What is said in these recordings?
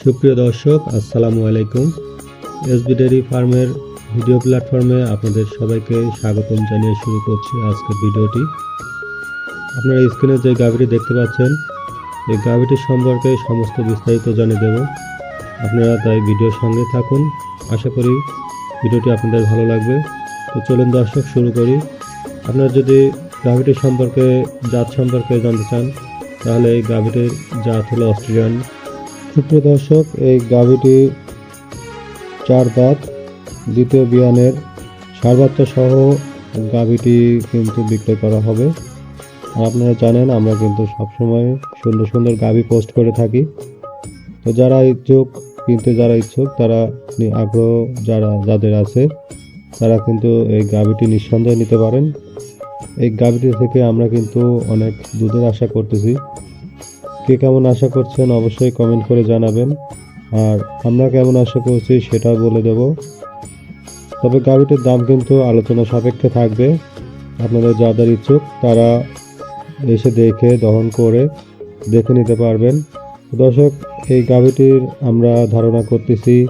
সুপ্রিয় দর্শক, আসসালামু আলাইকুম। এসবি ডেয়ারি ফার্মের ভিডিও প্ল্যাটফর্মে আপনাদের সবাইকে স্বাগতম জানিয়ে শুরু করছি আজকের ভিডিওটি। আপনারা স্ক্রিনে যে গাভীটি দেখতে পাচ্ছেন, এই গাভীটি সম্পর্কে সমস্ত বিস্তারিত জানিয়ে দেব। আপনারা তাই ভিডিওর সঙ্গে থাকুন। আশা করি ভিডিওটি আপনাদের ভালো লাগবে। তো চলুন দর্শক, শুরু করি। আপনারা যদি গাভিটির সম্পর্কে, জাত সম্পর্কে জানতে চান, তাহলে এই গাভীটির জাত হলো অস্ট্রেলিয়ান। সুপ্রিয় দর্শক, এই গাভিটি চার দাঁত, দ্বিতীয় বিয়ানের সার বাচ্চা সহ গাভিটি কিন্তু বিক্রয় করা হবে। আর আপনারা জানেন, আমরা কিন্তু সবসময় সুন্দর সুন্দর গাভি পোস্ট করে থাকি। তো যারা ইচ্ছুক, কিনতে যারা ইচ্ছুক, তারা আগ্রহ যারা, যাদের আছে, তারা কিন্তু এই গাভিটি নিঃসন্দেহে নিতে পারেন। এই গাভিটি থেকে আমরা কিন্তু অনেক দুধের আশা করতেছি। কে কেমন আশা করছেন অবশ্যই কমেন্ট করে জানাবেন। আর আমরা কেমন আশা করছি সেটা বলে দেব। তবে গাভিটির দাম কিন্তু আলোচনা সাপেক্ষে থাকবে। আপনাদের যাদের ইচ্ছুক তারা এসে দেখে, দহন করে দেখে নিতে পারবেন। দর্শক, এই গাভিটির আমরা ধারণা করতেছি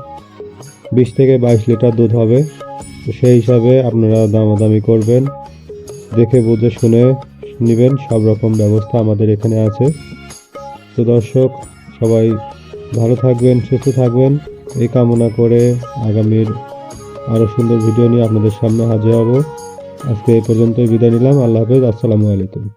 বিশ থেকে বাইশ লিটার দুধ হবে। তো সেই হিসাবে আপনারা দামাদামি করবেন। দেখে বুঝে শুনে নেবেন। সব রকম ব্যবস্থা আমাদের এখানে আছে। তো দর্শক, সবাই ভালো থাকবেন, সুস্থ থাকবেন। এই কামনা করে আগামীর আরও সুন্দর ভিডিও নিয়ে আপনাদের সামনে হাজির হব। আজকে এই পর্যন্তই বিদায় নিলাম। আল্লাহ হাফেজ। আসসালামু আলাইকুম।